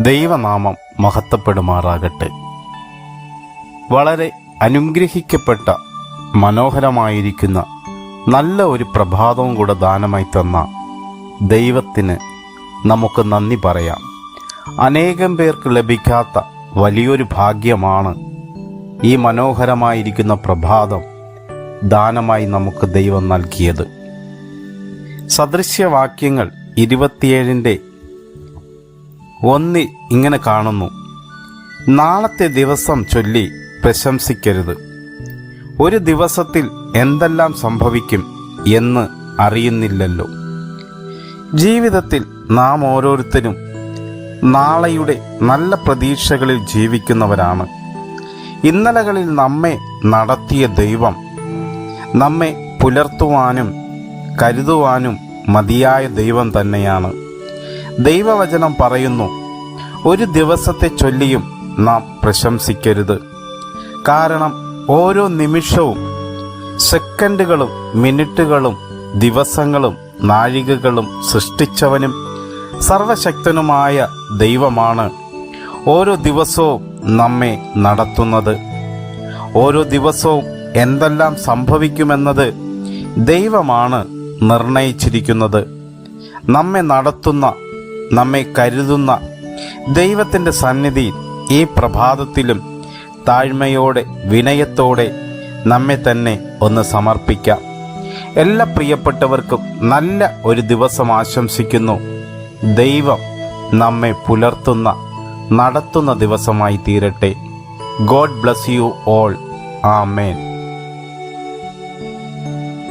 ദൈവനാമം മഹത്വപ്പെടുമാറാകട്ടെ. വളരെ അനുഗ്രഹിക്കപ്പെട്ട മനോഹരമായിരിക്കുന്ന നല്ല ഒരു പ്രഭാതവും കൂടെ ദാനമായി തന്ന ദൈവത്തിന് നമുക്ക് നന്ദി പറയാം. അനേകം പേർക്ക് ലഭിക്കാത്ത വലിയൊരു ഭാഗ്യമാണ് ഈ മനോഹരമായിരിക്കുന്ന പ്രഭാതം ദാനമായി നമുക്ക് ദൈവം നൽകിയത്. സദൃശ്യവാക്യങ്ങൾ ഇരുപത്തിയേഴിന്റെ ഒന്ന് ഇങ്ങനെ കാണുന്നു. നാളത്തെ ദിവസം ചൊല്ലി പ്രശംസിക്കരുത്. ഒരു ദിവസത്തിൽ എന്തെല്ലാം സംഭവിക്കും എന്ന് അറിയുന്നില്ലല്ലോ. ജീവിതത്തിൽ നാം ഓരോരുത്തരും നാളെയുടെ നല്ല പ്രതീക്ഷകളിൽ ജീവിക്കുന്നവരാണ്. ഇന്നലകളിൽ നമ്മെ നടത്തിയ ദൈവം നമ്മെ പുലർത്തുവാനും കരുതുവാനും മതിയായ ദൈവം തന്നെയാണ്. ദൈവവചനം പറയുന്നു. ഒരു ദിവസത്തെ ചൊല്ലിയും നാം പ്രശംസിക്കരുത്. കാരണം ഓരോ നിമിഷവും സെക്കൻഡുകളും മിനിറ്റുകളും ദിവസങ്ങളും നാഴികകളും സൃഷ്ടിച്ചവനും സർവശക്തനുമായ ദൈവമാണ്. ഓരോ ദിവസവും നമ്മെ നടത്തുന്നത്. ഓരോ ദിവസവും എന്തെല്ലാം സംഭവിക്കുമെന്നത് ദൈവമാണ് നിർണയിച്ചിരിക്കുന്നത്. നമ്മെ നടത്തുന്ന നമ്മെ കരുതുന്ന ദൈവത്തിന്റെ സന്നിധിയിൽ ഈ പ്രഭാതത്തിലും താഴ്മയോടെ വിനയത്തോടെ നമ്മെ തന്നെ ഒന്ന് സമർപ്പിക്കാം. എല്ലാ പ്രിയപ്പെട്ടവർക്കും നല്ല ഒരു ദിവസം ആശംസിക്കുന്നു. ദൈവം നമ്മെ പുലർത്തുന്ന നടത്തുന്ന ദിവസമായി തീരട്ടെ. God bless you all. Amen.